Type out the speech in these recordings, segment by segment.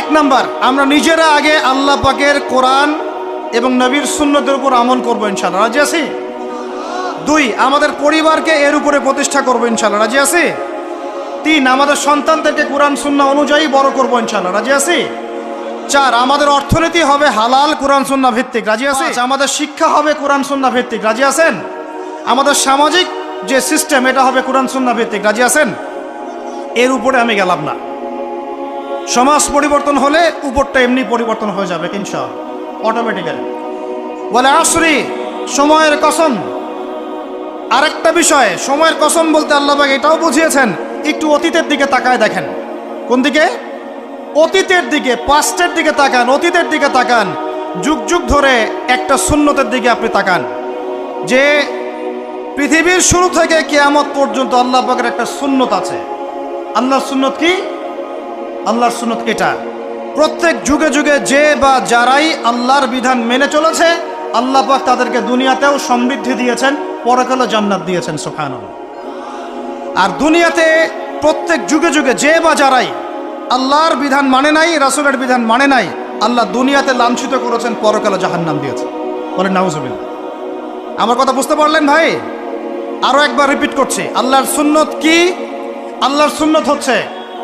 এক নাম্বার আমরা নিজেরা আগে আল্লাহ পাকের কোরআন এবং নবীর সুন্নতের উপর আমল করব ইনশাল্লাহ রাজি আছি? দুই আমাদের পরিবারকে এর উপরে প্রতিষ্ঠা করব ইনশাল্লাহ রাজি আছি? তিন আমাদের সন্তানদেরকে কোরআন সুন্না অনুযায়ী বড় করব ইনশাল্লাহ রাজি আছি? চার আমাদের অর্থনীতি হবে হালাল কোরআন সুন্না ভিত্তিক। রাজি আছে আমাদের শিক্ষা হবে কোরআন সুন্না ভিত্তিক। রাজি আছেন? আমাদের সামাজিক যে সিস্টেম এটা হবে কোরআন সুন্না ভিত্তিক। রাজি আছেন? এর উপরে আমি গেলাম না। সমাজ পরিবর্তন হলে উপরটা এমনি পরিবর্তন হয়ে যাবে কিনশা অটোমেটিক্যালি বলে আসরি, সময়ের কসম। আরেকটা বিষয়, সময়ের কসম বলতে আল্লাহবাগ এটাও বুঝিয়েছেন, একটু অতীতের দিকে তাকায় দেখেন। কোন দিকে? অতীতের দিকে পাস্টের দিকে তাকান, অতীতের দিকে তাকান। যুগ যুগ ধরে একটা শূন্যতের দিকে আপনি তাকান। যে পৃথিবীর শুরু থেকে কেয়ামত পর্যন্ত আল্লাহ পাকের একটা সুন্নত আছে। আল্লাহর সুন্নত কি? আল্লাহর সুনত এটা? প্রত্যেক যুগে যুগে যে বা যারাই আল্লাহর বিধান মেনে চলেছে, আল্লাহ পাক তাদেরকে দুনিয়াতেও সমৃদ্ধি দিয়েছেন পরকালে জান্নাত দিয়েছেন সুখান আর দুনিয়াতে প্রত্যেক যুগে যুগে যে বা যারাই আল্লাহর বিধান মানে নাই, রাসুলের বিধান মানে নাই, আল্লাহ দুনিয়াতে লাঞ্ছিত করেছেন পরকালে জাহান্নাম দিয়েছে বলেন, নাউজুবিল্লাহ। আমার কথা বুঝতে পারলেন ভাই? আরও একবার রিপিট করছি। আল্লাহর সুন্নত কি? আল্লাহর সুন্নত হচ্ছে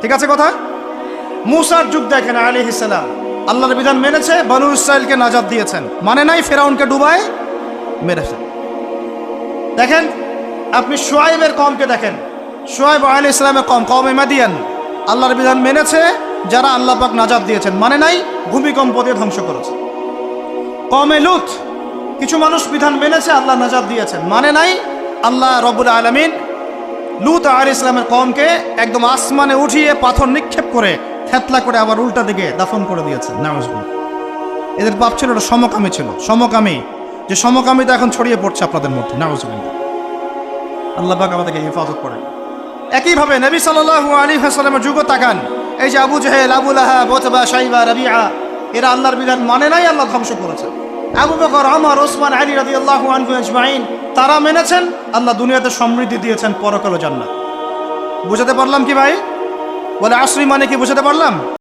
ঠিক আছে কথা? মুসার যুগ দেখেন আলী ইসলাম আল্লাহর বিধান মেনেছে, বনু ইসরায়েলকে নাজাদ দিয়েছেন। মানে নাই ফেরাউনকে ডুবায় মেরেছেন দেখেন, আপনি সোয়াইবের কমকে দেখেন। সোয়াইব আলী ইসলামের কম কম মাদিয়ান। আল্লাহর বিধান মেনেছে, যারা আল্লাহ পাক নাজাদ দিয়েছেন। মানে নাই, ভূমিকম্প দিয়ে ধ্বংস করেছে। কমে লুত, কিছু মানুষ বিধান মেনেছে, আল্লাহ নাজাদ দিয়েছেন। মানে নাই, আল্লাহ রবুল আলমিন লুত আর ইসলামের কমকে একদম আসমানে উঠিয়ে পাথর নিক্ষেপ করে থেতলা করে আবার উল্টা দিকে দাফন করে দিয়েছেন নামাজগুলো এদের পাপ ছিল ওটা সমকামী ছিল। সমকামী। যে সমকামিতা এখন ছড়িয়ে পড়ছে আপনাদের মধ্যে। নামাজগুলো আল্লাহ পাক আমাদেরকে হেফাজত করেন। একইভাবে নবী সাল্লাহ আলী হাসালামের যুগ তাকান। এই যে আবু জাহেল আবুল আহা বোতবা সাইবা রবিআ, এরা আল্লাহর বিধান মানে নাই, আল্লাহ ধ্বংস করেছে। আবু বকর আমার ওসমান, আলী রাজি আল্লাহ আজমাইন, তারা মেনেছেন, আল্লাহ দুনিয়াতে সমৃদ্ধি দিয়েছেন, পরকালো জান্নাত। বুঝাতে পারলাম কি ভাই? বলে আশ্রী মানে কি বুঝাতে পারলাম?